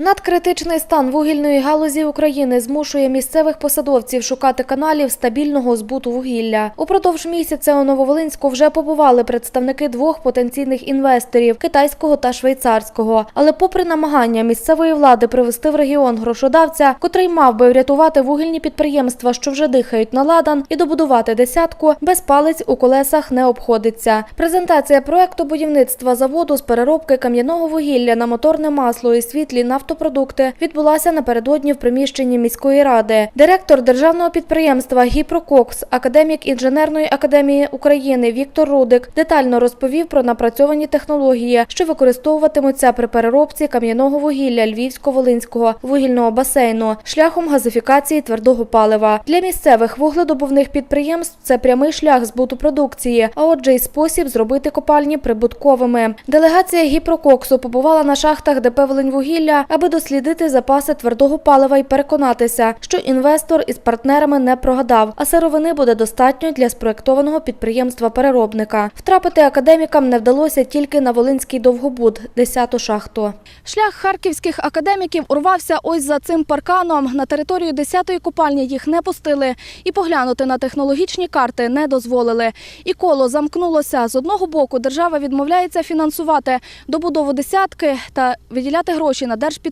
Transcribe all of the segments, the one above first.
Надкритичний стан вугільної галузі України змушує місцевих посадовців шукати каналів стабільного збуту вугілля. Упродовж місяця у Нововолинську вже побували представники двох потенційних інвесторів китайського та швейцарського. Але, попри намагання місцевої влади привести в регіон грошодавця, котрий мав би врятувати вугільні підприємства, що вже дихають на ладан, і добудувати десятку, без палець у колесах не обходиться. Презентація проекту будівництва заводу з переробки кам'яного вугілля на моторне масло і світлі нафтопродукти відбулася напередодні в приміщенні міської ради. Директор державного підприємства «Гіпрококс», академік інженерної академії України Віктор Рудик детально розповів про напрацьовані технології, що використовуватимуться при переробці кам'яного вугілля Львівсько-Волинського вугільного басейну шляхом газифікації твердого палива. Для місцевих вугледобувних підприємств це прямий шлях збуту продукції, а отже, й спосіб зробити копальні прибутковими. Делегація гіпрококсу побувала на шахтах ДП «Волиньвугілля», аби дослідити запаси твердого палива і переконатися, що інвестор із партнерами не прогадав, а сировини буде достатньо для спроектованого підприємства-переробника. Втрапити академікам не вдалося тільки на Волинський довгобуд, 10-ту шахту. Шлях харківських академіків урвався ось за цим парканом. На територію 10-ї купальні їх не пустили і поглянути на технологічні карти не дозволили. І коло замкнулося. З одного боку держава відмовляється фінансувати добудову десятки та виділяти гроші на держпідтримку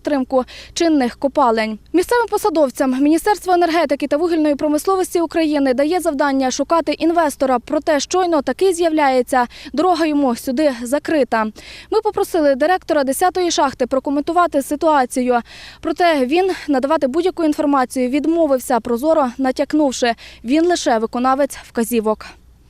чинних копалень. Місцевим посадовцям Міністерство енергетики та вугільної промисловості України дає завдання шукати інвестора. Проте щойно такий з'являється. Дорога йому сюди закрита. Ми попросили директора 10-ї шахти прокоментувати ситуацію. Проте він надавати будь-яку інформацію відмовився, прозоро натякнувши. Він лише виконавець вказівок.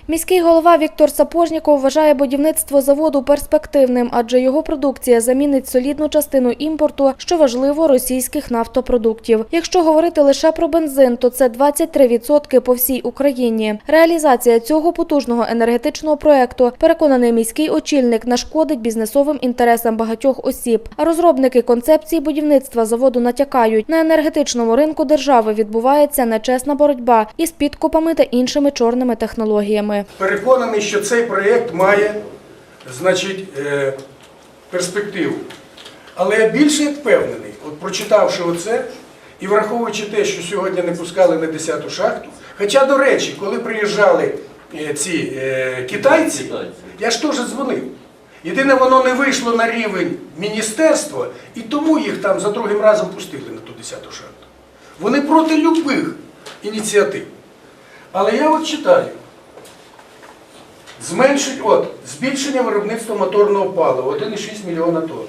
Міський голова Віктор Сапожніков вважає будівництво заводу перспективним, адже його продукція замінить солідну частину імпорту, що важливо, російських нафтопродуктів. Якщо говорити лише про бензин, то це 23% по всій Україні. Реалізація цього потужного енергетичного проекту, переконаний міський очільник, нашкодить бізнесовим інтересам багатьох осіб. А розробники концепції будівництва заводу натякають, на енергетичному ринку держави відбувається нечесна боротьба із підкупами та іншими чорними технологіями. Переконаний, що цей проєкт має значить, е, перспективу. Але я більше як впевнений, от прочитавши оце і враховуючи те, що сьогодні не пускали на 10-ту шахту. Хоча, до речі, коли приїжджали е, ці е, китайці, я ж теж дзвонив. Єдине, воно не вийшло на рівень міністерства, і тому їх там за другим разом пустили на ту 10-ту шахту. Вони проти любих ініціатив. Але я от читаю. Зменшить, от, збільшення виробництва моторного палива 1,6 мільйона тонн.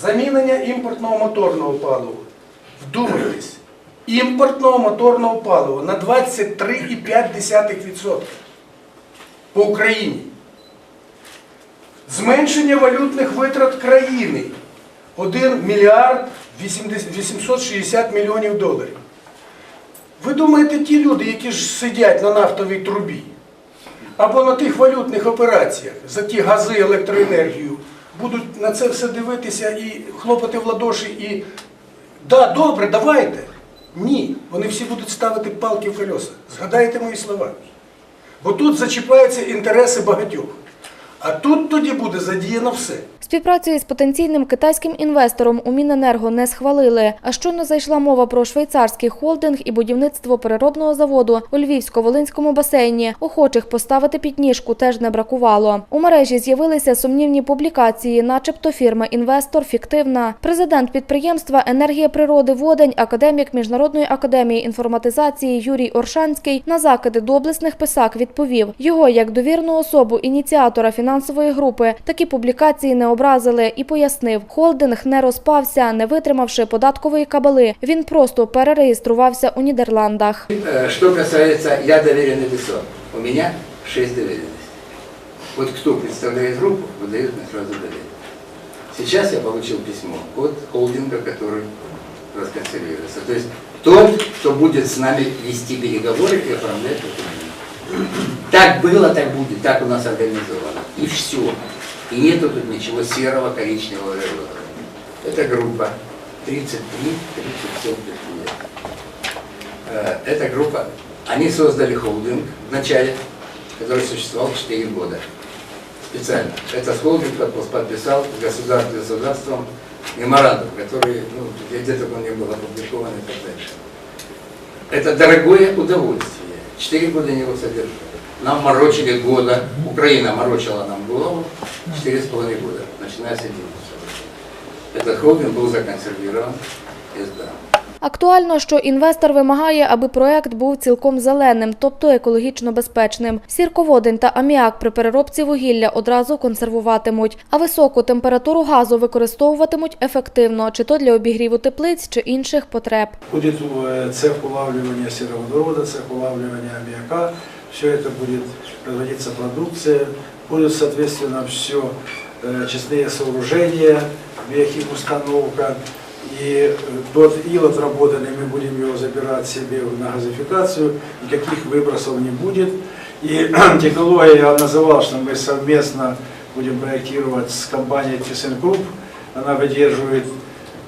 Замінення імпортного моторного палива. Вдумайтесь. Імпортного моторного палива на 23,5% по Україні. Зменшення валютних витрат країни 1 мільярд 860 мільйонів доларів. Ви думаєте, ті люди, які ж сидять на нафтовій трубі, або на тих валютних операціях за ті гази, електроенергію, будуть на це все дивитися і хлопати в ладоші і да, добре, давайте. Ні, вони всі будуть ставити палки в колеса. Згадайте мої слова. Бо тут зачіпаються інтереси багатьох. А тут тоді буде задіяно все. Співпрацю із потенційним китайським інвестором у Міненерго не схвалили. А щойно зайшла мова про швейцарський холдинг і будівництво переробного заводу у Львівсько-Волинському басейні. Охочих поставити підніжку теж не бракувало. У мережі з'явилися сумнівні публікації, начебто фірма інвестор фіктивна. Президент підприємства Енергія природи Водень, академік Міжнародної академії інформатизації Юрій Оршанський на закиди доблесних писак відповів: його як довірну особу ініціатора фінансової групи такі публікації не образили і пояснив, холдинг не розпався, не витримавши податкової кабали. Він просто перереєструвався у Нідерландах. Э, Что касается, я доверенный лицо. У меня 6 доверенностей. Вот кто представляет группу, выдает мне сразу доверие. Сейчас я получил письмо от холдинга, который расконсервируется. То есть тот, кто будет с нами вести переговоры и оформлять документы. Так было, так будет, так у нас организовано. И все. И нету тут ничего серого, коричневого. Это группа 33-37 предприятий. Э, Эта группа, они создали холдинг вначале, который существовал 4 года. специально. Этот холдинг подпис- подписал государство государством меморандум, который, ну, где- где-то он не был опубликован и так дальше. Это дорогое удовольствие. Четыре года они его содержали. Нам морочили года, Украина морочила нам голову четыре с половиной года, начиная с 11 Этот холдинг был законсервирован и сдан. Актуально, що інвестор вимагає, аби проект був цілком зеленим, тобто екологічно безпечним. Сірководень та аміак при переробці вугілля одразу консервуватимуть, а високу температуру газу використовуватимуть ефективно, чи то для обігріву теплиць, чи інших потреб. Будет э, цех улавливания сероводорода, цех улавливания аммиака. Все это будет производиться продукция. Будут, соответственно, все честные сооружения, биохимустановка. И э, тот ил отработанный, мы будем его забирать себе на газификацию, никаких выбросов не будет. И технология, я называл, что мы совместно будем проектировать с компанией ThyssenKrupp. Она выдерживает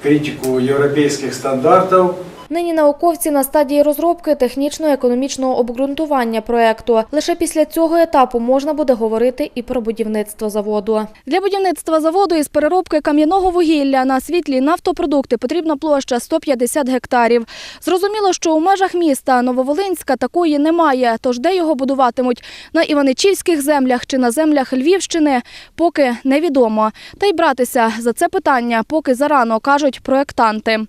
критику европейских стандартов. Нині науковці на стадії розробки технічно-економічного обґрунтування проекту. Лише після цього етапу можна буде говорити і про будівництво заводу. Для будівництва заводу із переробки кам'яного вугілля на світлі нафтопродукти потрібна площа 150 гектарів. Зрозуміло, що у межах міста Нововолинська такої немає. Тож де його будуватимуть на Іваничівських землях чи на землях Львівщини, поки невідомо. Та й братися за це питання поки зарано кажуть проектанти.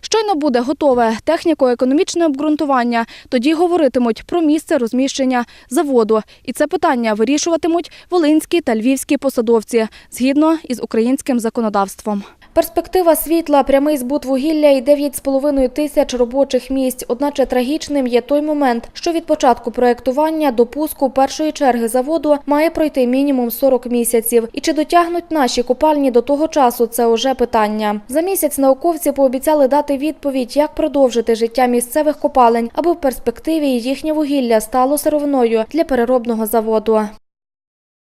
Щойно буде готове техніко-економічне обґрунтування, тоді говоритимуть про місце розміщення заводу. І це питання вирішуватимуть волинські та львівські посадовці згідно із українським законодавством. Перспектива світла, прямий збут вугілля і 9,5 тисяч робочих місць. Одначе трагічним є той момент, що від початку проектування до пуску першої черги заводу має пройти мінімум 40 місяців. І чи дотягнуть наші купальні до того часу, це уже питання. За місяць науковці пообіцяли дати відповідь, як продовжити життя місцевих копалень, аби в перспективі їхнє вугілля стало сировиною для переробного заводу.